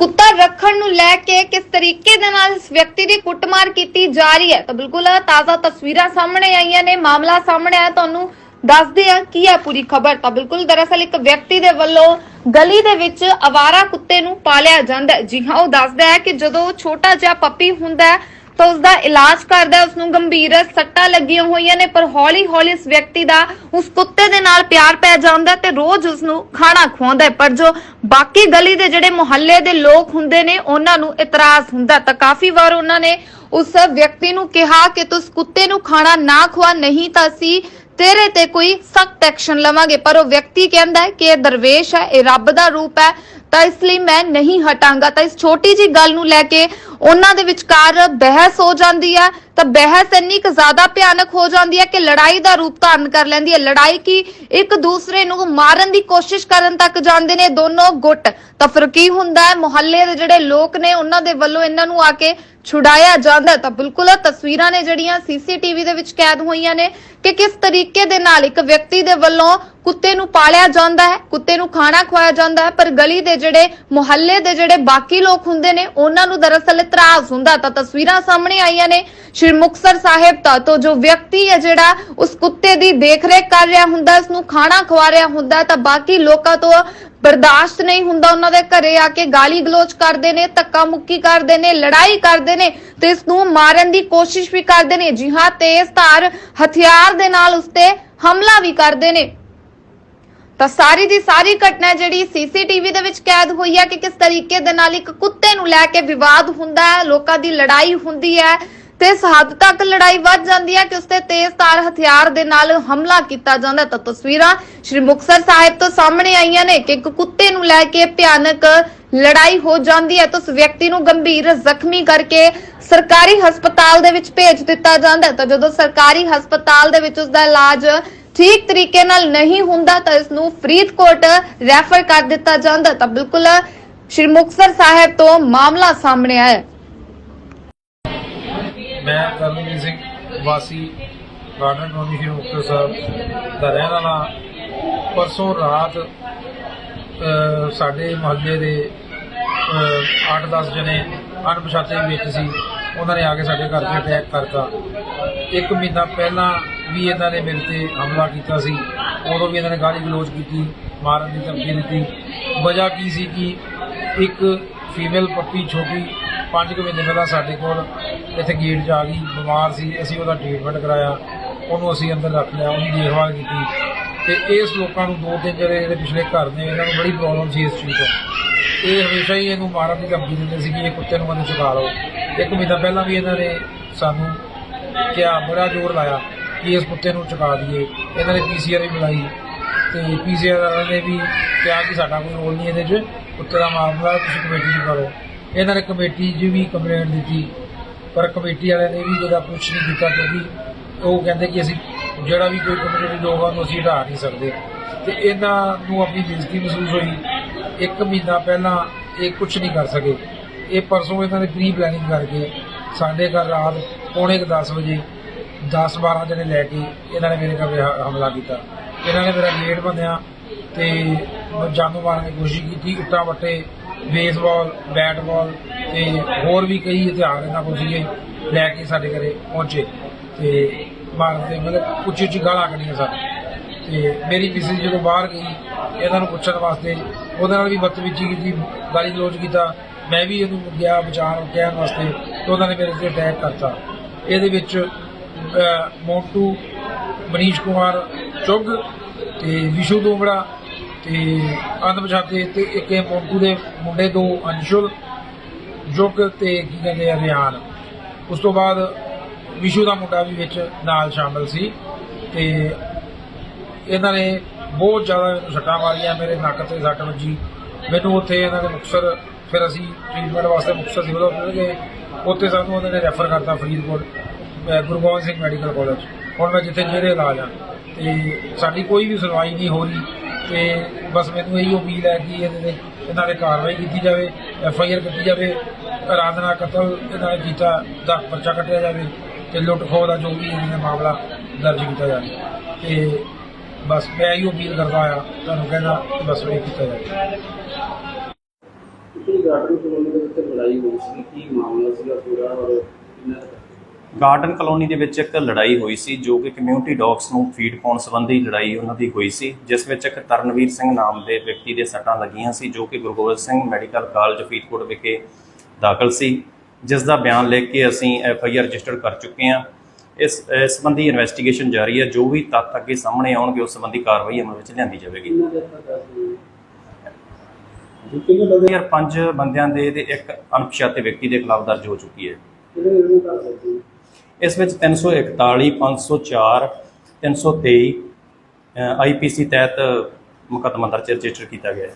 ਕੁੱਤਾ ਰੱਖਣ ਨੂੰ ਲੈ ਕੇ ਕਿਸ ਤਰੀਕੇ ਦੇ ਨਾਲ ਇਸ ਵਿਅਕਤੀ ਦੀ ਕੁੱਟਮਾਰ ਕੀਤੀ ਜਾ ਰਹੀ ਹੈ? ਤਾਂ ਬਿਲਕੁਲ ਤਾਜ਼ਾ ਤਸਵੀਰਾਂ ਸਾਹਮਣੇ ਆਈਆਂ ਨੇ, ਮਾਮਲਾ ਸਾਹਮਣੇ ਆਇਆ, ਤੁਹਾਨੂੰ ਦੱਸਦੇ ਆ ਕੀ ਹੈ ਪੂਰੀ ਖਬਰ। ਤਾਂ ਬਿਲਕੁਲ ਦਰਅਸਲ ਇੱਕ ਵਿਅਕਤੀ ਦੇ ਵੱਲੋਂ ਗਲੀ ਦੇ ਵਿੱਚ ਅਵਾਰਾ ਕੁੱਤੇ ਨੂੰ ਪਾਲਿਆ ਜਾਂਦਾ ਹੈ। ਜੀ ਹਾਂ, ਉਹ ਦੱਸਦਾ ਹੈ ਕਿ ਜਦੋਂ ਛੋਟਾ ਜਿਹਾ ਪੱਪੀ ਹੁੰਦਾ ਹੈ ਤਾਂ ਉਸ ਦਾ ਇਲਾਜ ਕਰਦਾ ਉਸ ਨੂੰ ਗੰਭੀਰ ਸੱਟਾਂ ਲੱਗੀਆਂ ਹੋਈਆਂ ਨੇ, ਪਰ ਹੌਲੀ ਹੌਲੀ ਇਸ ਵਿਅਕਤੀ ਦਾ ਉਸ ਕੁੱਤੇ ਦੇ ਨਾਲ ਪਿਆਰ ਪੈ ਜਾਂਦਾ ਤੇ ਰੋਜ਼ ਉਸ ਨੂੰ ਖਾਣਾ ਖਵਾਉਂਦਾ ਪਰ ਜੋ ਬਾਕੀ ਗਲੀ ਦੇ ਜਿਹੜੇ ਮੁਹੱਲੇ ਦੇ ਲੋਕ ਹੁੰਦੇ ਨੇ, ਉਹਨਾਂ ਨੂੰ ਇਤਰਾਜ਼ ਹੁੰਦਾ ਤਾਂ ਕਾਫੀ ਵਾਰ ਉਹਨਾਂ ਨੇ ਉਸ ਵਿਅਕਤੀ ਨੂੰ ਕਿਹਾ ਕਿ ਤੁਸੀਂ ਕੁੱਤੇ ਨੂੰ ਖਾਣਾ ਨਾ ਖਵਾ, ਨਹੀਂ ਤਾਂ ਅਸੀਂ ਤੇਰੇ ਤੇ ਕੋਈ ਸਖਤ ਐਕਸ਼ਨ ਲਵਾਂਗੇ। ਪਰ ਉਹ ਵਿਅਕਤੀ ਕਹਿੰਦਾ ਹੈ ਕਿ ਇਹ ਦਰਵੇਸ਼ ਹੈ, ਇਹ ਰੱਬ ਦਾ ਰੂਪ ਹੈ। ਤਾਂ ਇਸ ਲਈ ਮੈਂ ਨਹੀਂ ਹਟਾਂਗਾ। ਤਾਂ ਇਸ ਛੋਟੀ ਜੀ ਗੱਲ ਨੂੰ ਲੈ ਕੇ ਉਹਨਾਂ ਦੇ ਵਿਚਕਾਰ ਬਹਿਸ ਹੋ ਜਾਂਦੀ ਹੈ। ਤਾਂ ਬਹਿਸ ਇੰਨੀ ਕੁ ਜ਼ਿਆਦਾ ਭਿਆਨਕ ਹੋ ਜਾਂਦੀ ਹੈ ਕਿ ਲੜਾਈ ਦਾ ਰੂਪ ਧਾਰਨ ਕਰ ਲੈਂਦੀ ਹੈ। ਲੜਾਈ ਕੀ ਇੱਕ ਦੂਸਰੇ ਨੂੰ ਮਾਰਨ ਦੀ ਕੋਸ਼ਿਸ਼ ਕਰਨ ਤੱਕ ਜਾਂਦੇ ਨੇ ਦੋਨੋਂ ਗੁੱਟ। ਤਾਂ ਫਿਰ ਕੀ ਹੁੰਦਾ ਹੈ? ਮੁਹੱਲੇ ਦੇ ਜਿਹੜੇ ਲੋਕ ਨੇ, ਉਹਨਾਂ ਦੇ ਵੱਲੋਂ ਇਹਨਾਂ ਨੂੰ ਆ ਕੇ ਛੁਡਾਇਆ ਜਾਂਦਾ ਤਾਂ ਬਿਲਕੁਲ ਤਸਵੀਰਾਂ ਨੇ ਜਿਹੜੀਆਂ ਸੀਸੀਟੀਵੀ ਦੇ ਵਿੱਚ ਕੈਦ ਹੋਈਆਂ ਨੇ ਕਿ ਕਿਸ ਤਰੀਕੇ ਦੇ ਨਾਲ ਇੱਕ ਵਿਅਕਤੀ ਦੇ ਵੱਲੋਂ ਕੁੱਤੇ ਨੂੰ ਪਾਲਿਆ ਜਾਂਦਾ ਹੈ, ਕੁੱਤੇ ਨੂੰ ਖਾਣਾ ਖਵਾਇਆ ਜਾਂਦਾ ਹੈ। ਪਰ ਗਲੀ ਦੇ ਜਿਹੜੇ, ਮੁਹੱਲੇ ਦੇ ਜਿਹੜੇ ਬਾਕੀ ਲੋਕ ਹੁੰਦੇ ਨੇ, ਉਹਨਾਂ ਨੂੰ ਦਰਅਸਲ ਇਤਰਾਜ਼ ਹੁੰਦਾ ਤਾਂ ਤਸਵੀਰਾਂ ਸਾਹਮਣੇ ਆਈਆਂ ਨੇ। ਸ਼੍ਰੀ ਮੁਕਤਸਰ ਸਾਹਿਬ ਤੋਂ ਤੋਂ ਜੋ ਵਿਅਕਤੀ ਹੈ ਜਿਹੜਾ ਉਸ ਕੁੱਤੇ ਦੀ ਦੇਖਰੇਖ ਕਰ ਰਿਹਾ ਹੁੰਦਾ, ਉਸ ਨੂੰ ਖਾਣਾ ਖਵਾ ਰਿਹਾ ਹੁੰਦਾ, ਤਾਂ ਬਾਕੀ ਲੋਕਾਂ ਤੋਂ ਬਰਦਾਸ਼ਤ ਨਹੀਂ ਹੁੰਦਾ। ਉਹਨਾਂ ਦੇ ਘਰੇ ਆ ਕੇ ਗਾਲੀ ਗਲੋਚ ਕਰਦੇ ਨੇ, ਧੱਕਾ ਮੁੱਕੀ ਕਰਦੇ ਨੇ, ਲੜਾਈ ਕਰਦੇ ਨੇ ਤੇ ਇਸ ਨੂੰ ਮਾਰਨ ਦੀ ਕੋਸ਼ਿਸ਼ ਵੀ ਕਰਦੇ ਨੇ। ਜੀ ਹਾਂ ਤੇਜ਼ ਧਾਰ ਹਥਿਆਰ ਦੇ ਨਾਲ ਉਸ ਤੇ ਹਮਲਾ ਵੀ ਕਰਦੇ ਨੇ। ਤਾਂ ਸਾਰੀ ਦੀ ਸਾਰੀ ਘਟਨਾ ਜਿਹੜੀ ਸੀਸੀਟੀਵੀ ਦੇ ਵਿੱਚ ਕੈਦ ਹੋਈ ਹੈ ਕਿ ਕਿਸ ਤਰੀਕੇ ਦੇ ਨਾਲ ਇੱਕ ਕੁੱਤੇ ਨੂੰ ਲੈ ਕੇ ਵਿਵਾਦ ਹੁੰਦਾ ਹੈ, ਲੋਕਾਂ ਦੀ ਲੜਾਈ ਹੁੰਦੀ ਹੈ ਤੇ ਇਸ ਹੱਦ ਤੱਕ ਲੜਾਈ ਵੱਧ ਜਾਂਦੀ ਹੈ ਕਿ ਉਸ ਤੇ ਤੇਜ਼ ਹਥਿਆਰ ਦੇ ਨਾਲ ਹਮਲਾ ਕੀਤਾ ਜਾਂਦਾ ਹੈ। ਤਾਂ ਤਸਵੀਰਾਂ ਸ਼੍ਰੀ ਮੁਕਤਸਰ ਸਾਹਿਬ ਤੋਂ ਸਾਹਮਣੇ ਆਈਆਂ ਨੇ ਕਿ ਇੱਕ ਕੁੱਤੇ ਨੂੰ ਲੈ ਕੇ ਭਿਆਨਕ ਲੜਾਈ ਹੋ ਜਾਂਦੀ ਹੈ ਤਾਂ ਉਸ ਵਿਅਕਤੀ ਨੂੰ ਗੰਭੀਰ ਜ਼ਖਮੀ ਕਰਕੇ ਸਰਕਾਰੀ ਹਸਪਤਾਲ ਦੇ ਵਿੱਚ ਭੇਜ ਦਿੱਤਾ ਜਾਂਦਾ ਹੈ ਤਾਂ ਜਦੋਂ ਸਰਕਾਰੀ ਹਸਪਤਾਲ ਦੇ ਵਿੱਚ ਉਸ ਦਾ ਇਲਾਜ ਠੀਕ ਤਰੀਕੇ ਨਾਲ ਨਹੀਂ ਹੁੰਦਾ, ਤਾਂ ਇਸ ਨੂੰ ਫਰੀਦਕੋਟ ਰੈਫਰ ਕਰ ਦਿੱਤਾ ਜਾਂਦਾ ਤਾਂ ਬਿਲਕੁਲ ਸ਼੍ਰੀ ਮੁਕਤਸਰ ਸਾਹਿਬ ਤੋਂ ਮਾਮਲਾ ਸਾਹਮਣੇ ਆਇਆ ਹੈ। ਮੈਂ ਕਰਨਜੀਤ ਸਿੰਘ ਵਾਸੀ ਗਾਰਡਨ ਕਲੋਨੀ ਸ਼੍ਰੀ ਮੁਕਤਸਰ ਸਾਹਿਬ ਦਾ ਰਹਿਣ ਵਾਲਾ ਪਰਸੋਂ ਰਾਤ ਸਾਡੇ ਮੁਹੱਲੇ ਦੇ 8-10 ਜਣੇ ਅਣਪਛਾਤੇ ਵਿੱਚ ਸੀ। ਉਹਨਾਂ ਨੇ ਆ ਕੇ ਸਾਡੇ ਘਰ ਤੇ ਅਟੈਕ ਕਰਤਾ। ਇੱਕ ਮਹੀਨਾ ਪਹਿਲਾਂ ਵੀ ਇਹਨਾਂ ਨੇ ਮੇਰੇ ਤੇ ਹਮਲਾ ਕੀਤਾ ਸੀ। ਉਦੋਂ ਵੀ ਇਹਨਾਂ ਨੇ ਗਾਲੀ ਗਲੋਚ ਕੀਤੀ, ਮਾਰਨ ਦੀ ਧਮਕੀ ਦਿੱਤੀ। ਵਜ੍ਹਾ ਕੀ ਸੀ ਕਿ ਇੱਕ ਫੀਮੇਲ ਪੱਪੀ ਛੋਟੀ 5 ਕੁ ਮਹੀਨੇ ਪਹਿਲਾਂ ਸਾਡੇ ਕੋਲ ਇੱਥੇ ਗੇਟ 'ਚ ਆ ਗਈ, ਬਿਮਾਰ ਸੀ, ਅਸੀਂ ਉਹਦਾ ਟ੍ਰੀਟਮੈਂਟ ਕਰਾਇਆ, ਉਹਨੂੰ ਅਸੀਂ ਅੰਦਰ ਰੱਖ ਲਿਆ, ਉਹਦੀ ਦੇਖਭਾਲ ਕੀਤੀ ਤੇ ਇਸ ਲੋਕਾਂ ਨੂੰ ਦੋ ਤਿੰਨ ਜਿਹੜੇ ਜਿਹੜੇ ਪਿਛਲੇ ਘਰ ਨੇ, ਇਹਨਾਂ ਨੂੰ ਬੜੀ ਪ੍ਰੋਬਲਮ ਸੀ ਇਸ ਚੀਜ਼ ਤੋਂ। ਇਹ ਹਮੇਸ਼ਾ ਹੀ ਇਹਨੂੰ ਮਾਰਨ ਦੀ ਧਮਕੀ ਦਿੰਦੇ ਸੀ ਕਿ ਇਹ ਕੁੱਤੇ ਨੂੰ ਮੈਨੂੰ ਚੁਕਾ ਲਓ। ਇੱਕ ਮਹੀਨਾ ਪਹਿਲਾਂ ਵੀ ਇਹਨਾਂ ਨੇ ਸਾਨੂੰ ਕਿਹਾ, ਬੜਾ ਜ਼ੋਰ ਲਾਇਆ ਕਿ ਇਸ ਕੁੱਤੇ ਨੂੰ ਚੁਕਾ ਦਈਏ। ਇਹਨਾਂ ਨੇ ਪੀਸੀਆਰ ਵੀ ਬੁਲਾਈ ਤੇ ਪੀਸੀਆਰ ਵਾਲਿਆਂ ਨੇ ਵੀ ਕਿਹਾ ਕਿ ਸਾਡਾ ਕੋਈ ਰੋਲ ਨਹੀਂ ਇਹਦੇ 'ਚ। ਕੁੱਤੇ ਦਾ ਮਾਮਲਾ ਤੁਸੀਂ ਕਮੇਟੀ 'ਚ ਕਰੋ। ਇਹਨਾਂ ਨੇ ਕਮੇਟੀ 'ਚ ਵੀ ਕੰਪਲੇਂਟ ਦਿੱਤੀ, ਪਰ ਕਮੇਟੀ ਵਾਲਿਆਂ ਨੇ ਵੀ ਜਿਹੜਾ ਕੁਛ ਨਹੀਂ ਕੀਤਾ ਕਿਉਂਕਿ ਉਹ ਕਹਿੰਦੇ ਕਿ ਅਸੀਂ ਜਿਹੜਾ ਵੀ ਕੋਈ ਕਮੇਟੀ ਲੋਕ ਆ, ਉਹਨੂੰ ਅਸੀਂ ਹਟਾ ਨਹੀਂ ਸਕਦੇ। ਤੇ ਇਹਨਾਂ ਨੂੰ ਆਪਣੀ ਬੇਇੱਜ਼ਤੀ ਮਹਿਸੂਸ ਹੋਈ। ਇੱਕ ਮਹੀਨਾ ਪਹਿਲਾਂ ਇਹ ਕੁਝ ਨਹੀਂ ਕਰ ਸਕੇ। ਇਹ ਪਰਸੋਂ ਇਹਨਾਂ ਨੇ ਪ੍ਰੀ ਪਲੈਨਿੰਗ ਕਰਕੇ ਸਾਡੇ ਘਰ ਰਾਤ ਪੌਣੇ 10 ਵਜੇ 10 12 ਜਣੇ ਲੈ ਕੇ ਇਹਨਾਂ ਨੇ ਮੇਰੇ ਘਰ ਹਮਲਾ ਕੀਤਾ। ਇਹਨਾਂ ਨੇ ਮੇਰਾ ਗੇਟ ਬੰਨਿਆ ਤੇ ਜਾਨੂ ਮਾਰਨ ਦੀ ਕੋਸ਼ਿਸ਼ ਕੀਤੀ ਇੱਟਾਂ ਵੱਟੇ ਬੇਸਬਾਲ ਬੈਟਬਾਲ ਤੇ ਹੋਰ ਵੀ ਕਈ ਹਥਿਆਰ ਇਹਨਾਂ ਕੋਲ ਸੀਗੇ, ਲੈ ਕੇ ਸਾਡੇ ਘਰੇ ਪਹੁੰਚੇ। ਤੇ ਮਾਰਦੇ ਮਤਲਬ ਉੱਚੀ ਉੱਚੀ ਗਾਲਾਂ ਕੱਢੀਆਂ ਸਾਨੂੰ। ਤੇ ਮੇਰੀ ਮਿਸਿਸ ਜਦੋਂ ਬਾਹਰ ਗਈ, ਇਹਨਾਂ ਨੂੰ ਪੁੱਛਣ ਵਾਸਤੇ ਉਹਦੇ ਨਾਲ ਵੀ ਬਦਤਮੀਜ਼ੀ ਕੀਤੀ, ਗਾਲੀ ਗਲੋਚ ਕੀਤਾ। ਮੈਂ ਵੀ ਇਹਨੂੰ ਗਿਆ ਬਚਾਉਣ ਕਹਿਣ ਵਾਸਤੇ ਤੇ ਉਹਨਾਂ ਨੇ ਮੇਰੇ ਤੇ ਅਟੈਕ ਕਰਤਾ। ਇਹਦੇ ਵਿੱਚ ਮੋਟੂ, ਮਨੀਸ਼ ਕੁਮਾਰ ਚੁੱਗ ਤੇ ਵਿਸ਼ੂ ਦੋਮੜਾ ਤੇ ਅਣਪਛਾਤੇ ਤੇ ਇੱਕ ਇਹ ਮੋਂਟੂ ਦੇ ਮੁੰਡੇ ਦੋ ਅੰਸ਼ੁਲ ਜੁਗ ਤੇ ਕੀ ਕਹਿੰਦੇ ਆ ਰਿਆਨ ਉਸ ਤੋਂ ਬਾਅਦ ਵਿਸ਼ੂ ਦਾ ਮੁੰਡਾ ਵੀ ਵਿੱਚ ਨਾਲ ਸ਼ਾਮਲ ਸੀ ਤੇ ਇਹਨਾਂ ਨੇ ਬਹੁਤ ਜ਼ਿਆਦਾ ਮੈਨੂੰ ਸੱਟਾਂ ਮਾਰੀਆਂ ਮੇਰੇ ਨੱਕ ਤੇ ਸੱਟ ਵੱਜੀ। ਮੈਨੂੰ ਉੱਥੇ ਇਹਨਾਂ ਦੇ ਮੁਕਤਸਰ ਫਿਰ ਅਸੀਂ ਟ੍ਰੀਟਮੈਂਟ ਵਾਸਤੇ ਮੁਕਤਸਰ ਸਿਵਲ ਹਸਪਤਾਲ ਗਏ ਉੱਥੇ ਸਾਨੂੰ ਉਹਨਾਂ ਨੇ ਰੈਫਰ ਕਰਤਾ ਫਰੀਦਕੋਟ ਗੁਰੂ ਗੋਬਿੰਦ ਸਿੰਘ ਮੈਡੀਕਲ ਕਾਲਜ। ਹੁਣ ਮੈਂ ਜਿੱਥੇ ਜਿਹੜੇ ਇਲਾਜ ਆ, ਤੇ ਸਾਡੀ ਕੋਈ ਵੀ ਸੁਣਵਾਈ ਨਹੀਂ ਹੋ ਰਹੀ। ਤੇ ਬਸ ਮੈਨੂੰ ਇਹੀ ਉਮੀਦ ਹੈ ਕਿ ਇਹਦੇ ਤੇ ਇਹਨਾਂ ਦੇ ਕਾਰਵਾਈ ਕੀਤੀ ਜਾਵੇ, ਐਫ ਆਈ ਆਰ ਕੀਤੀ ਜਾਵੇ ਆਰਾਧਨਾ ਕਤਲ ਇਹਨਾਂ ਨੇ ਕੀਤਾ ਦਾ ਪਰਚਾ ਕੱਟਿਆ ਜਾਵੇ ਤੇ ਲੁੱਟ ਖੋਹ ਦਾ ਜੋ ਵੀ ਇਹਨਾਂ ਦਾ ਮਾਮਲਾ ਦਰਜ ਕੀਤਾ ਜਾਵੇ। ਤੇ ਬਸ ਮੈਂ ਇਹੀ ਉਮੀਦ ਕਰਦਾ ਆ ਤੁਹਾਨੂੰ ਕਹਿੰਦਾ ਬਸ ਇਹ ਕੀਤਾ ਜਾਵੇ। ਗਾਰਡਨ ਕਲੋਨੀ ਦੇ ਵਿੱਚ ਲੜਾਈ ਹੋਈ ਸੀ, ਕੀ ਮਾਮਲਾ ਸੀਗਾ ਪੂਰਾ ਔਰ ਕਿੰਨਾ ਗਾਰਡਨ ਕਲੋਨੀ ਦੇ ਵਿੱਚ ਇੱਕ ਲੜਾਈ ਹੋਈ ਸੀ ਜੋ ਕਿ ਕਮਿਊਨਿਟੀ ਡੌਗਸ ਨੂੰ ਫੀਡ ਪਾਉਣ ਸੰਬੰਧੀ ਲੜਾਈ ਉਹਨਾਂ ਦੀ ਹੋਈ ਸੀ ਜਿਸ ਵਿੱਚ ਇੱਕ ਤਰਨਵੀਰ ਸਿੰਘ ਨਾਮ ਦੇ ਵਿਅਕਤੀ ਦੇ ਸੱਟਾਂ ਲੱਗੀਆਂ ਸੀ ਜੋ ਕਿ ਗੁਰੂ ਗੋਬਿੰਦ ਸਿੰਘ ਮੈਡੀਕਲ ਕਾਲਜ ਫਰੀਦਕੋਟ ਵਿਖੇ ਦਾਖਲ ਸੀ। ਜਿਸ ਦਾ ਬਿਆਨ ਲਿਖ ਕੇ ਅਸੀਂ ਐਫ ਆਈ ਆਰ ਰਜਿਸਟਰ ਕਰ ਚੁੱਕੇ ਹਾਂ। ਇਸ ਇਸ ਸੰਬੰਧੀ ਇਨਵੈਸਟੀਗੇਸ਼ਨ ਜਾਰੀ ਹੈ ਜੋ ਵੀ ਤੱਥ ਅੱਗੇ ਸਾਹਮਣੇ ਆਉਣਗੇ ਉਸ ਸੰਬੰਧੀ ਕਾਰਵਾਈ ਅਮਲ ਵਿੱਚ ਲਿਆਂਦੀ ਜਾਵੇਗੀ। ਯਾਰ ਪੰਜ ਬੰਦਿਆਂ ਦੇ ਇੱਕ ਅਣਪਛਾਤੇ ਵਿਅਕਤੀ ਦੇ ਖਿਲਾਫ ਦਰਜ ਹੋ ਚੁੱਕੀ ਹੈ। ਕਿੰਨੇ ਇਹਨੂੰ ਕਰ ਸਕਦੇ ਹੋ? ਇਸ ਵਿੱਚ 341 504 323 ਆਈਪੀਸੀ ਤਹਿਤ ਮੁਕੱਦਮਾ ਦਰਜ ਰਜਿਸਟਰ ਕੀਤਾ ਗਿਆ ਹੈ।